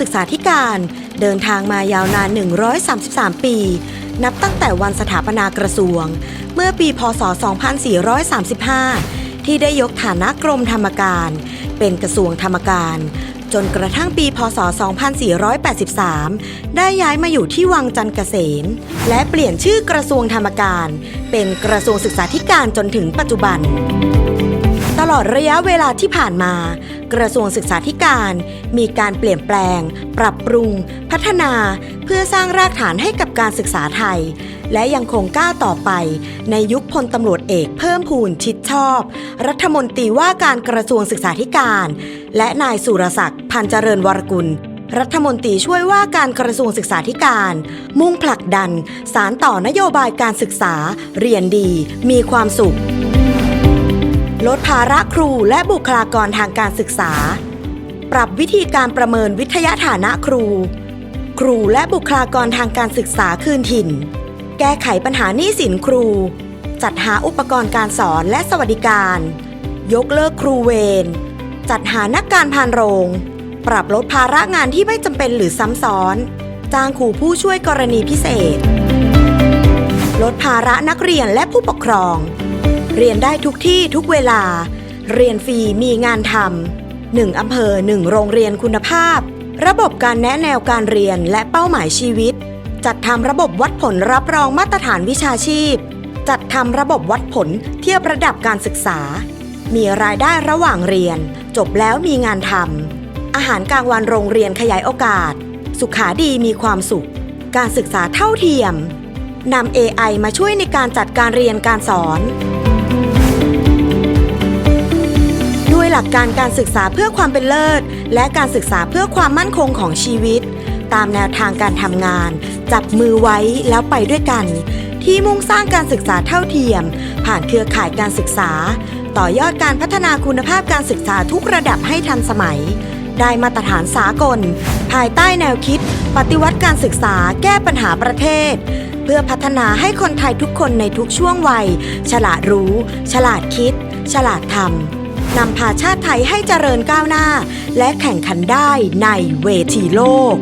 ศึกษาธิการ เดินทางมายาวนาน 133 ปี นับตั้งแต่วันสถาปนากระทรวง เมื่อปีพศ 2435 ที่ได้ยกฐานะกรมธรรมการ เป็นกระทรวงธรรมการ จนกระทั่งปีพศ 2483 ได้ย้ายมาอยู่ที่วังจันทร์เกษม และเปลี่ยนชื่อกระทรวงธรรมการ เป็นกระทรวงศึกษาธิการจนถึงปัจจุบัน ลอดระยะเวลาที่ผ่านมา กระทรวงศึกษาธิการ มีการเปลี่ยนแปลง ปรับปรุง พัฒนา เพื่อสร้างรากฐานให้กับการศึกษาไทย และยังคงก้าวต่อไป ในยุคพลตำรวจเอกเพิ่มพูนชิดชอบ รัฐมนตรีว่าการกระทรวงศึกษาธิการ และนายสุรศักดิ์พันเจริญวรกุลรัฐมนตรีช่วยว่าการกระทรวงศึกษาธิการ มุ่งผลักดัน สารต่อนโยบายการศึกษา เรียนดี มีความสุข ลดภาระครูและบุคลากรทางการศึกษา ปรับวิธีการประเมินวิทยาฐานะครู ครูและบุคลากรทางการศึกษาคืนถิ่น แก้ไขปัญหาหนี้สินครู จัดหาอุปกรณ์การสอนและสวัสดิการ ยกเลิกครูเวร จัดหานักการพานโรง ปรับลดภาระงานที่ไม่จำเป็นหรือซ้ำซ้อน จ้างครูผู้ช่วยกรณีพิเศษ ลดภาระนักเรียนและผู้ปกครอง เรียนได้ทุกที่ทุกเวลา เรียนฟรีมีงานทำหนึ่งอำเภอหนึ่งโรงเรียนคุณภาพ ระบบการแนะแนวการเรียนและเป้าหมายชีวิต จัดทำระบบวัดผลรับรองมาตรฐานวิชาชีพ จัดทำระบบวัดผลเทียบระดับการศึกษา มีรายได้ระหว่างเรียน จบแล้วมีงานทำอาหารกลางวันโรงเรียนขยายโอกาส สุขาดีมีความสุข การศึกษาเท่าเทียมนำ AI มาช่วยในการจัดการเรียนการสอน หลักการการศึกษาเพื่อความเป็นเลิศ และการศึกษาเพื่อความมั่นคงของชีวิต ตามแนวทางการทำงาน จับมือไว้แล้วไปด้วยกัน ที่มุ่งสร้างการศึกษาเท่าเทียม ผ่านเครือข่ายการศึกษา ต่อยอดการพัฒนาคุณภาพการศึกษาทุกระดับให้ทันสมัย ได้มาตรฐานสากล ภายใต้แนวคิด ปฏิวัติการศึกษาแก้ปัญหาประเทศเพื่อพัฒนาให้คนไทยทุกคนในทุกช่วงวัย ฉลาดรู้ ฉลาดคิด ฉลาดทำ นำพาชาติไทยให้เจริญก้าวหน้า และแข่งขันได้ในเวทีโลก